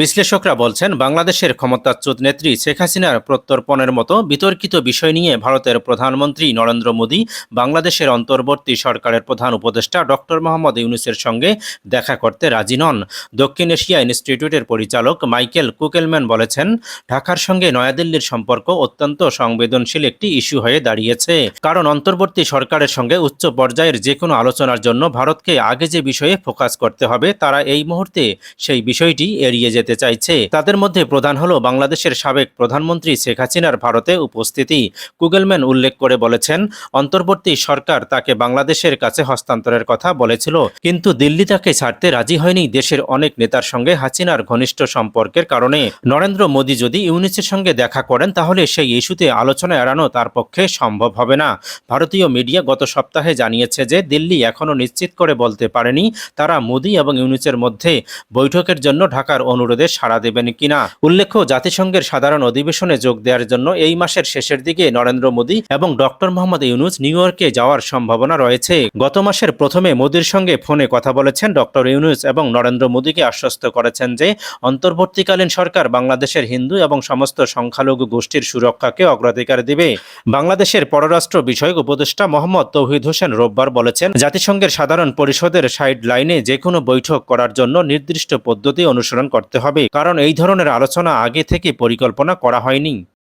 বিশ্লেষকরা বলছেন, বাংলাদেশের ক্ষমতাচ্যুত নেত্রী শেখ হাসিনার প্রত্যর্পণের মতো বিতর্কিত বিষয় নিয়ে ভারতের প্রধানমন্ত্রী নরেন্দ্র মোদী, বাংলাদেশের অন্তর্বর্তী সরকারের প্রধান উপদেষ্টা ডক্টর মোহাম্মদ ইউনুসের সঙ্গে দেখা করতে রাজি নন। দক্ষিণ এশিয়া ইনস্টিটিউটের পরিচালক মাইকেল কুকেলম্যান বলেছেন, ঢাকার সঙ্গে নয়াদিল্লির সম্পর্ক অত্যন্ত সংবেদনশীল একটি ইস্যু হয়ে দাঁড়িয়েছে। কারণ অন্তর্বর্তী সরকারের সঙ্গে উচ্চ পর্যায়ের যে কোনো আলোচনার জন্য ভারতকে আগে যে বিষয়ে ফোকাস করতে হবে, তারা এই মুহূর্তে সেই বিষয়টি এড়িয়ে যেতে চাইছে। তাদের মধ্যে প্রধান হলো বাংলাদেশের সাবেক প্রধানমন্ত্রী শেখ হাসিনার ভারতে উপস্থিতি, কুগলম্যান উল্লেখ করে বলেছেন। অন্তর্বর্তী সরকার তাকে বাংলাদেশের কাছে হস্তান্তরের কথা বলেছিল, কিন্তু দিল্লি তাকে ছাড়তে রাজি হয়নি। দেশের অনেক নেতার সঙ্গে হাসিনার ঘনিষ্ঠ সম্পর্কের কারণে। নরেন্দ্র মোদী যদি ইউনিসের সঙ্গে দেখা করেন, তাহলে সেই ইস্যুতে আলোচনা এড়ানো তার পক্ষে সম্ভব হবে না। ভারতীয় মিডিয়া গত সপ্তাহে জানিয়েছে যে, দিল্লি এখনও নিশ্চিত করে বলতে পারেনি। তারা মোদী এবং ইউনিসের মধ্যে বৈঠকের জন্য ঢাকার অনুরোধে সাড়া দেবেন কিনা? উল্লেখ্য, জাতিসংঘের সাধারণ অধিবেশনে যোগ দেওয়ার জন্য এই মাসের শেষের দিকে নরেন্দ্র মোদী এবং ডক্টর মোহাম্মদ ইউনুস নিউ ইয়র্কে যাওয়ার সম্ভাবনা রয়েছে। গত মাসের প্রথমে মোদীর সঙ্গে ফোনে কথা বলেছেন ডক্টর ইউনুস এবং নরেন্দ্র মোদীকে আশ্বস্ত করেছেন যে, অন্তর্বর্তীকালীন সরকার বাংলাদেশের হিন্দু এবং সমস্ত সংখ্যালঘু গোষ্ঠীর সুরক্ষাকে অগ্রাধিকার দিবে। বাংলাদেশের পররাষ্ট্র বিষয়ক উপদেষ্টা মোহাম্মদ তৌহিদ হোসেন রোববার বলেছেন, জাতিসংঘের সাধারণ পরিষদের সাইড লাইনে যে কোনো বৈঠক করার জন্য নির্দিষ্ট পদ্ধতি অনুসরণ করতে হবে। কারণ এই ধরনের আলোচনা আগে থেকে পরিকল্পনা করা হয়নি।